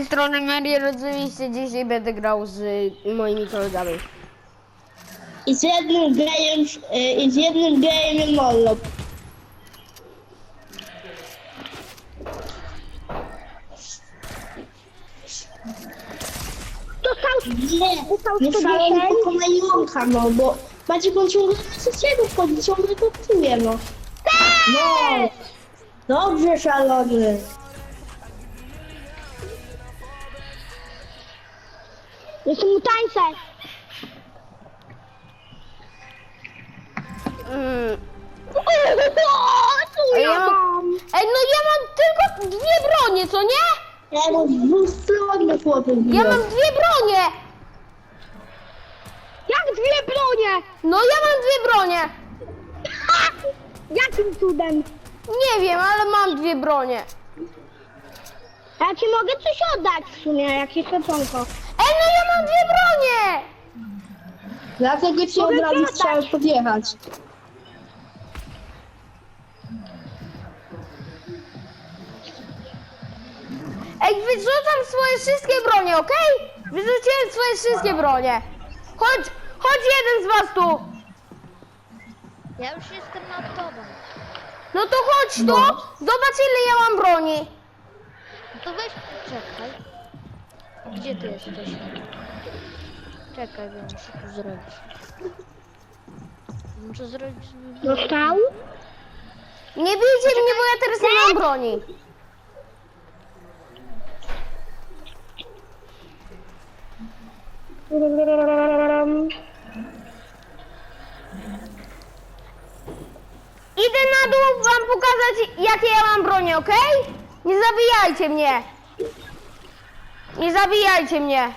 tej strony Mariel, oczywiście dzisiaj będę grał z y, moimi kolegami. I z jednym gejem, y, i z jednym gejem Mollo. Dostał Nie, nie 110? szalony pokonali Monka, no bo Maciek on ciągle na sąsiedów wchodzi, ciągle koptuje, no. No, dobrze szalony. Jestem mutańcem. Mm. Co Ej, ja mam-? Ej, no ja mam tylko dwie bronie, co nie? Ja mam dwustronny chłopiec. Ja mam dwie bronie! Jak dwie bronie? No ja mam dwie bronie! Jakim cudem? Nie wiem, ale mam dwie bronie. Ja ci mogę coś oddać w sumie, jakieś szaconko. Ej, no ja mam dwie bronie! Dlatego ci od razu chciałem podjechać. Ej, wyrzucam swoje wszystkie bronie, okej? Wyrzuciłem swoje wszystkie bronie. Chodź, chodź jeden z was tu. Ja już jestem nad tobą. No to chodź tu. Zobacz ile ja mam broni. No to weź, czekaj. Gdzie ty jesteś? Czekaj, bo muszę tu zrobić. Muszę zrobić... Dostał? Nie bijcie mnie, bo ja teraz nie mam broni. Idę na dół wam pokazać jakie ja mam broni, okej? Nie zabijajcie mnie. Nie zabijajcie mnie.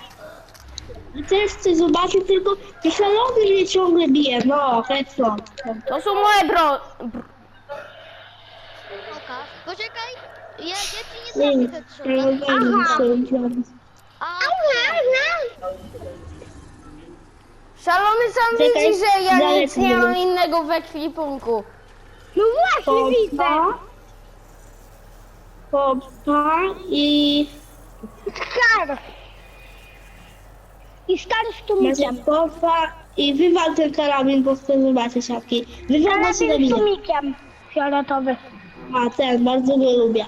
Ja też chcę zobaczyć, tylko te szalony mnie ciągle bije. No, headshot. To są moje bro... br- Oka. Poczekaj! Ja, ja ci nie Nie, trafię headshota. A, Szalony sam Czekaj, widzi, że ja dalej nic nie mam próbuję. innego we ekwipunku. No właśnie widzę. Popa i... Skar. I stary z tumikiem. popa i wywal ten karabin, bo chcę zobaczyć jaki. Wywal go się Karabin z zabije. tumikiem. Fioletowy. A ten, bardzo go lubię.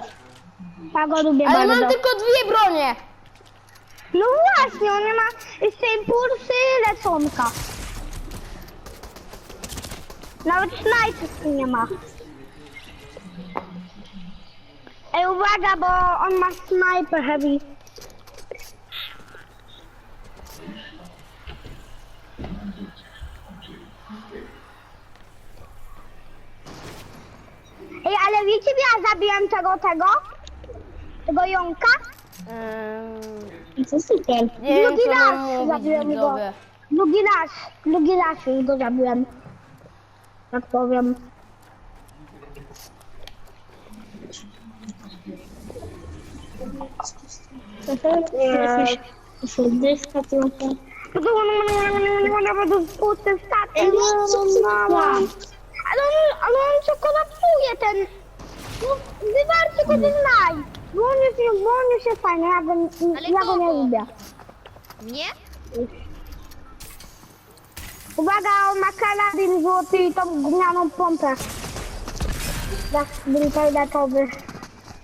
Ja go lubię Ale bardzo. mam tylko dwie bronie. No właśnie, on nie ma jeszcze impulsy leconka. Nawet snajpy nie ma. Ej, uwaga, bo on ma sniper heavy. Ej, ale wiecie, ja zabiłem tego, tego? Tego jąka? Ehm, super. nie wiem Drugi co mam raz mówić zabiłem go. widzowie. Drugi raz, drugi raz już go zabiłem. Tak powiem. Oddycha trochę. Ej, no, co ty Ale on, ale on co kolapsuje ten... No, Wywalcie go ten laj. Bo on jest, bo on jest jest fajny, ja go, Ale ja go nie lubię. nie? Uwaga, on ma karabin złoty i tą gnianą pompę. Był toaletowy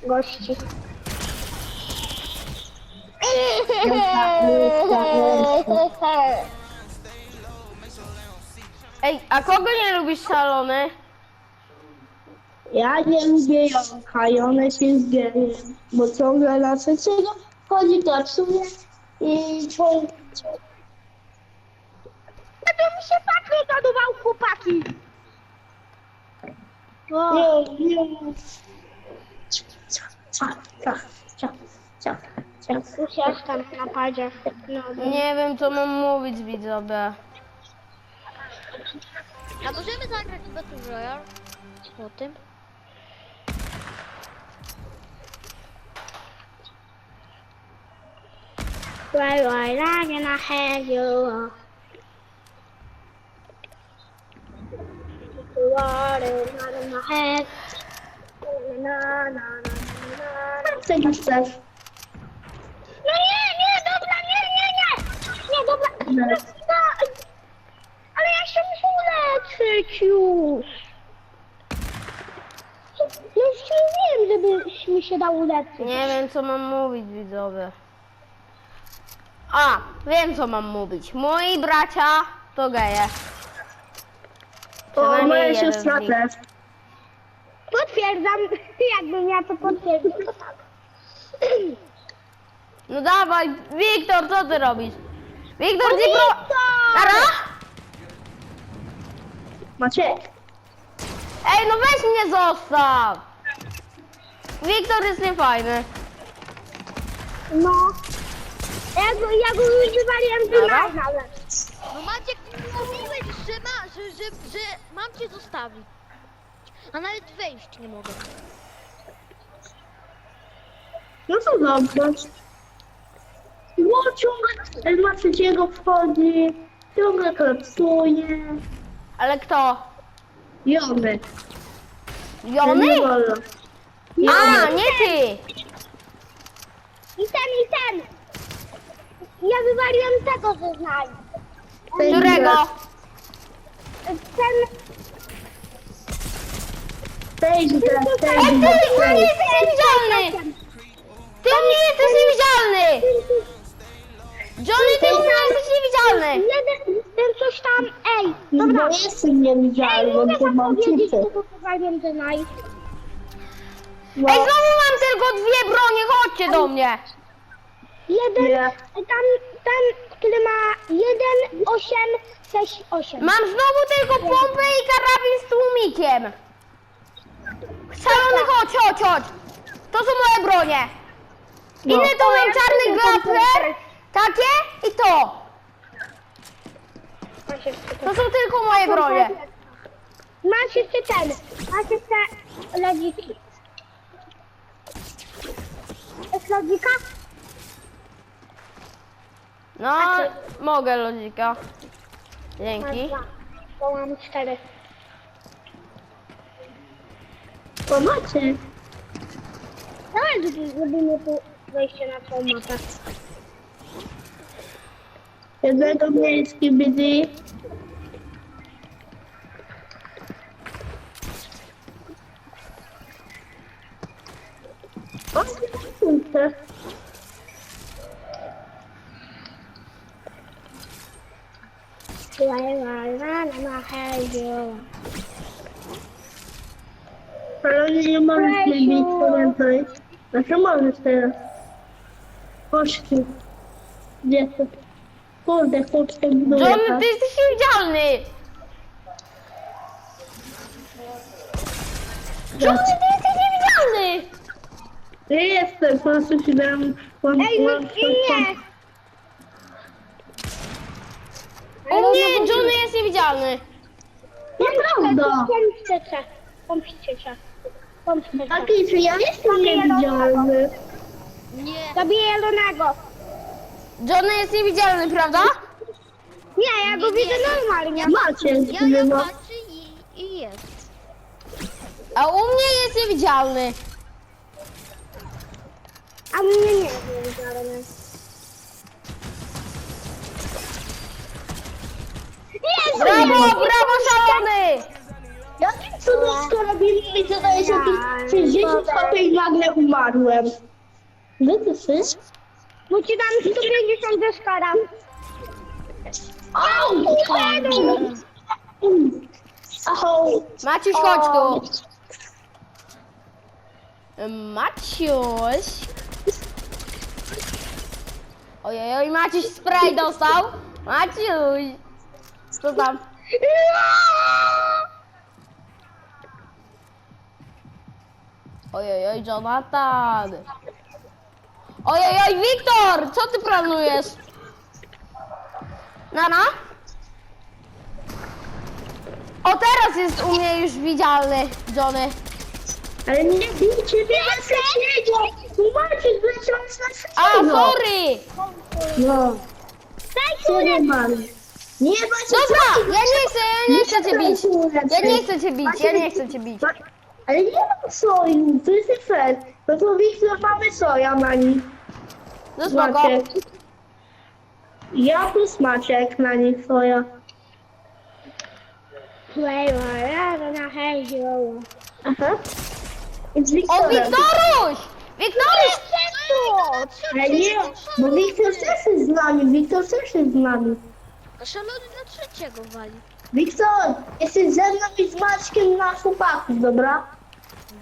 gości. Ej, a kogo nie lubisz szalony? Ja nie lubię i one się zbierie, bo ciągle na trzeciego wchodzi, klaksuje i ciągle... To mi się patrol zaduwał, chłopaki. O, Nie, nie. Cia, cia, cia, cia, cia, cia. już jestem na padzie. No, Nie wiem co mam mówić widzowie. A możemy zagrać w Battle Royale? O tym? Why, why, I gonna have you. Water, not in my head. Na, na, na, na, na, na. Co już chcesz? No da uleczyć. Nie wiem co mam mówić widzowie. A, wiem co mam mówić. Moi bracia to geje. O, Przynajmniej moja jeden siostra z nich. też. Potwierdzam, jakbym ja to potwierdził. to tak. No dawaj, Wiktor, co ty robisz? Wiktor, ty pro... Ara? Maciek. Ej, no weź mnie zostaw! Wiktor jest niefajny. No. Ja go, ja go już wywaliłem z Dobra. No Maciek, mówiłeś, że, ma, że, że, że mam cię zostawić. A nawet wejść nie mogę. No to dobrze. No ciągle ma trzeciego wchodzi, ciągle klepsuje. Ale kto? Jony. Jony? Wolno. A, nie ty! I ten, i ten! Ja wywaliłem tego ze znaj. Którego? Ten... Tej, Ej, ty, nie jesteś niewidzialny! Ty u mnie jesteś niewidzialny! Johnny, ty u mnie jesteś niewidzialny! Jeden, ten coś tam, ej, No dobra. bo jestem Ej, niewidzialny, mogę bo wam mam powiedzieć, czyty. kogo wywaliłem ze znaj. Ej, znowu mam tylko dwie bronie, chodźcie do mnie! Jeden, Nie. tam, ten, który ma 1, 8, 6, 8. Mam znowu tylko pompę i karabin z tłumikiem. Szalony, chodź, chodź, chodź. To są moje bronie. No. Inne to mam czarny grappler, takie i to. To są tylko moje bronie. Masz jeszcze ten, masz jeszcze lodziki. Lodzika? No, mogę lodzika. Dzięki. Masz dwa, bo mam cztery. Macie. Dawaj, żeby- zrobimy tu wejście na tą mapę. Jednego bidy. O, kurczę. La, la, la, la, la, hej, yo. Ale nie możesz mnie bić, pamiętaj. Znaczy możesz teraz. Chodź tu. Gdzie to? Kurde, chodź tu buduję. Johnny, ty jesteś niewidzialny. Johnny, ty jesteś niewidzialny. Nie jestem, po prostu się dam... Mam, Ej, no mam, nie! U mnie Johnny jest niewidzialny. Nieprawda. Pomście cię. Pomście cię. Pomście cię. Taki, że ja jestem niewidzialny. Nie. Zabiję Jelonego. Johnny jest niewidzialny, prawda? Nie, ja go Nie, nie. widzę normalnie. Macie, Ja, ja chyba. patrzę i, i jest. A u mnie jest niewidzialny. A mnie nie wiem, żadne. Jest! Brawo, brawo, szalony. Jakim cudem karabinu mi zadajesz jakieś 60 HP i nagle umarłem? Gdzie ty jesteś? Bo ci dam 150 ze skara. Au! Ahoj! Maciuś, chodź tu. Maciuś. Ojej, oj, Maciuś spray dostał. Maciuś. Co tam? Ojej, oj, Jonathan. Ojej, oj, Wiktor, co ty planujesz? Nana? O, teraz jest u mnie już widzialny, Johnny. Ale nie bijcie mnie na trzeciego! Macie, zleciał na A, trzeciego! sorry! No, Daj kulę! nie mam? Nie macie Dobra, ja nie chcę, ja nie chcę cię bić. Ja nie chcę cię bić, ja nie chcę cię bić. Ale nie mam soju, to jest nie fair. No to Wiktor mamy soja na nich. No spoko. Maciek. Ja plus Maciek na nich soja. Play, na hej. Aha. Z O, Wiktorem. Wiktoruś! Wiktory! Ale nie, bo Wiktor też jest z nami, Wiktor też jest z nami. A szalony na trzeciego wali. Wiktor, jesteś ze mną i z Maćkiem na chłopaków, dobra?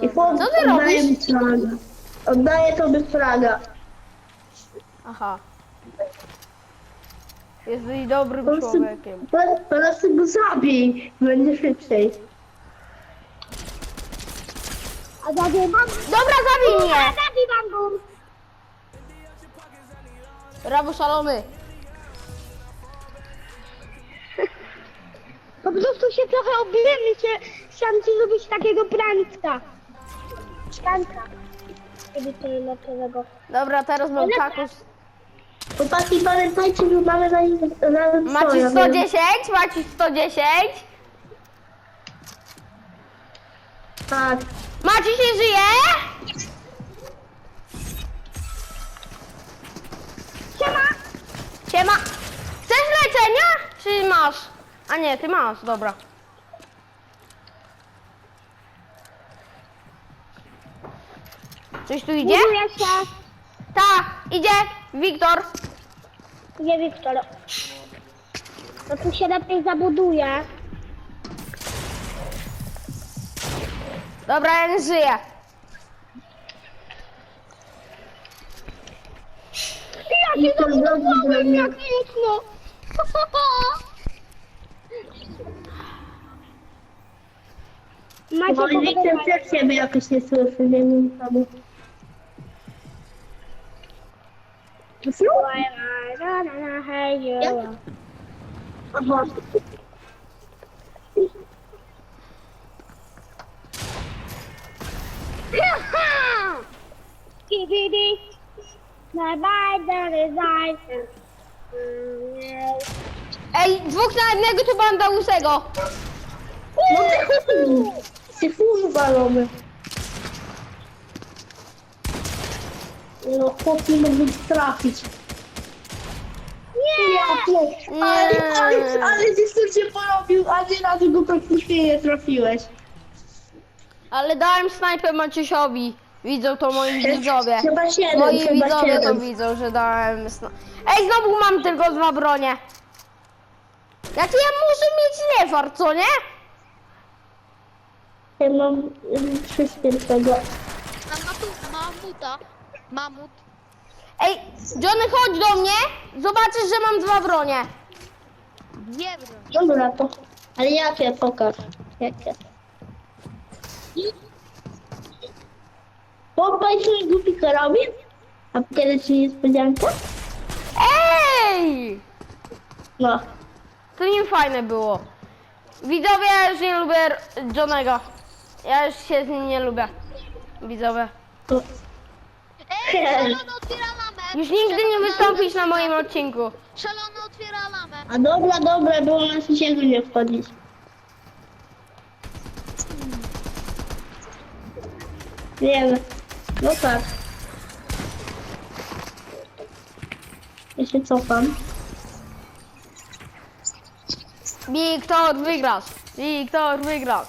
I po, Co ty oddaję robisz? mi flagę. Oddaję tobie flagę. Aha. Jesteś dobrym Po prostu, człowiekiem. po, po prostu go zabij, będzie szybciej. A zabiewam? Dobra, zabij mnie! Brawo, szalony. Po prostu się trochę obiłem i się, chciałam ci zrobić takiego pranka. Pranka. Kiedy to lepszego. Dobra, teraz mam kakus. Chłopaki, pamiętajcie, że mamy na nim razem Macie soja, 110, macie 110. Tak. Macie się żyje? Siema! Siema. Chcesz leczenia? Czy masz? A nie, ty masz, dobra. Coś tu idzie? Buduję się. Ta, idzie. Wiktor. Gdzie Wiktor? No tu się lepiej zabuduje. Dobra, ja nie żyję. Ja I to dobrze dla mnie. piękno! Macie Bo Wiktor powodzenia. też ciebie jakoś nie słyszy, nie wiem czemu. Jak? Aha. Ej, dwóch na jednego tu banda łysego. No ty chuj walony. No chłop nie mógł trafić. Nie! Nie. Ale, ale, ale ty się porobił, ani razu go praktycznie nie trafiłeś. Ale dałem snajpę Maciusiowi. Widzą to moi widzowie. Chyba siedem, Moi chyba widzowie to siedem. widzą, że dałem. Ej, znowu mam tylko dwa bronie. Jaki ja muszę mieć niefar, co nie? Ja mam mm, wszystkie tego. A ma tu mamuta. Mamut. Ej, Johnny, chodź do mnie. Zobaczysz, że mam dwa bronie. Nie broń. Dobra to. Ale jakie pokaż? Jakie? Popatrz, co głupika robi? A kiedy ci niespodzianka? Ej! No. To nie fajne było. Widzowie, ja już nie lubię Johnego. Ja już się z nim nie lubię. Widzowie. To. Ej, szalony otwiera lamę. Już nigdy nie wystąpisz na moim odcinku. Szalony otwiera lamę. A dobra, dobra, było na trzeciego nie wchodzić. Wiemy. No tak. Ja się cofam. Wiktor, wygrasz. Wiktor, wygrasz.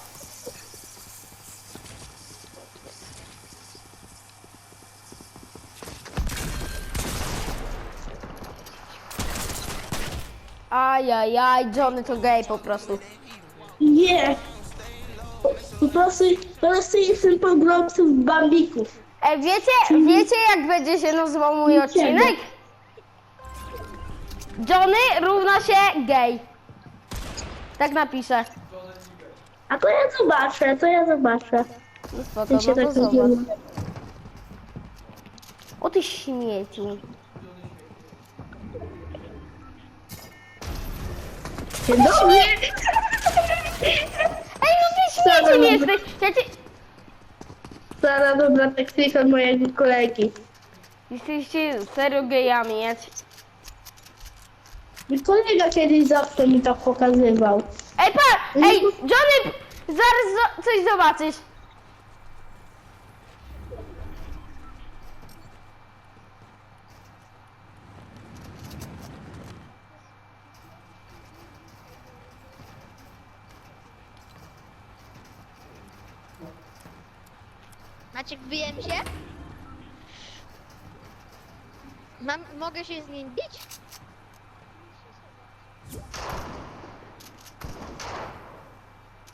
Ajajaj, Johnny to gej po prostu. Nie. Po prostu, po prostu jestem pogromców bambików. Ej, wiecie, wiecie jak będzie się nazywał mój odcinek? Johnny równa się gej. Tak napiszę. A to ja zobaczę, to ja zobaczę. No spoko, Ty się no to tak zobacz. O ty śmieciu. Dzień dobry. Ej, no ty śmieciem jesteś. Ja cię... Stara dobra taktyka mojego kolegi. Jesteście serio gejami, ja. Mój kolega kiedyś zawsze mi to pokazywał. Ej, pa! Ej, Johnny! Zaraz zo- coś zobaczysz. Wbijem się? Mam, mogę się z nim bić?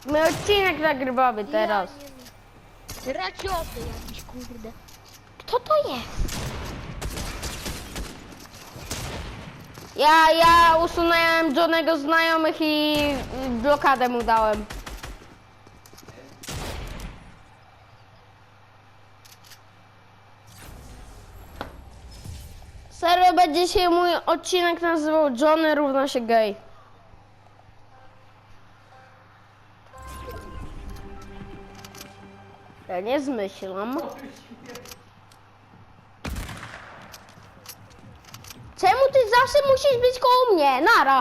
My odcinek nagrywamy teraz. Ja nie wiem. Racioty jakiś, kurde. Kto to jest? Ja, ja usunąłem Johnego znajomych i y, blokadę mu dałem. Się mój odcinek nazywał Johnny równa się gay. Ja nie zmyślam. Czemu ty zawsze musisz być koło mnie? Nara.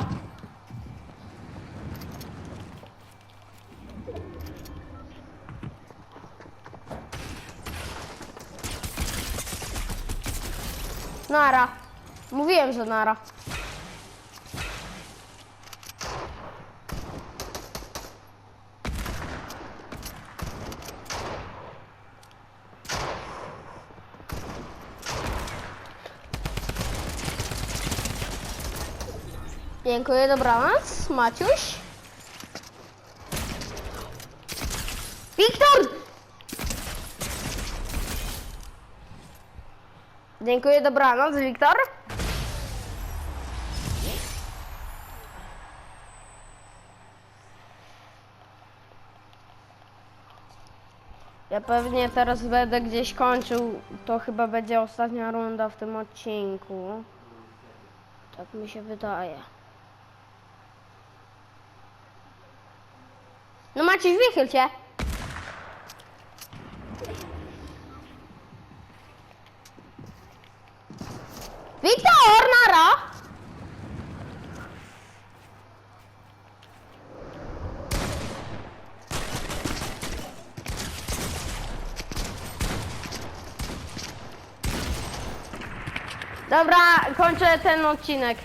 Nara. Mówiłem, że nara. Dziękuję, dobranoc. Maciuś. Wiktor! Dziękuję, dobranoc, Wiktor. Ja pewnie teraz będę gdzieś kończył. To chyba będzie ostatnia runda w tym odcinku. Tak mi się wydaje. No Maciuś, wychyl się. Wiktor, nara! Dobra, kończę ten odcinek.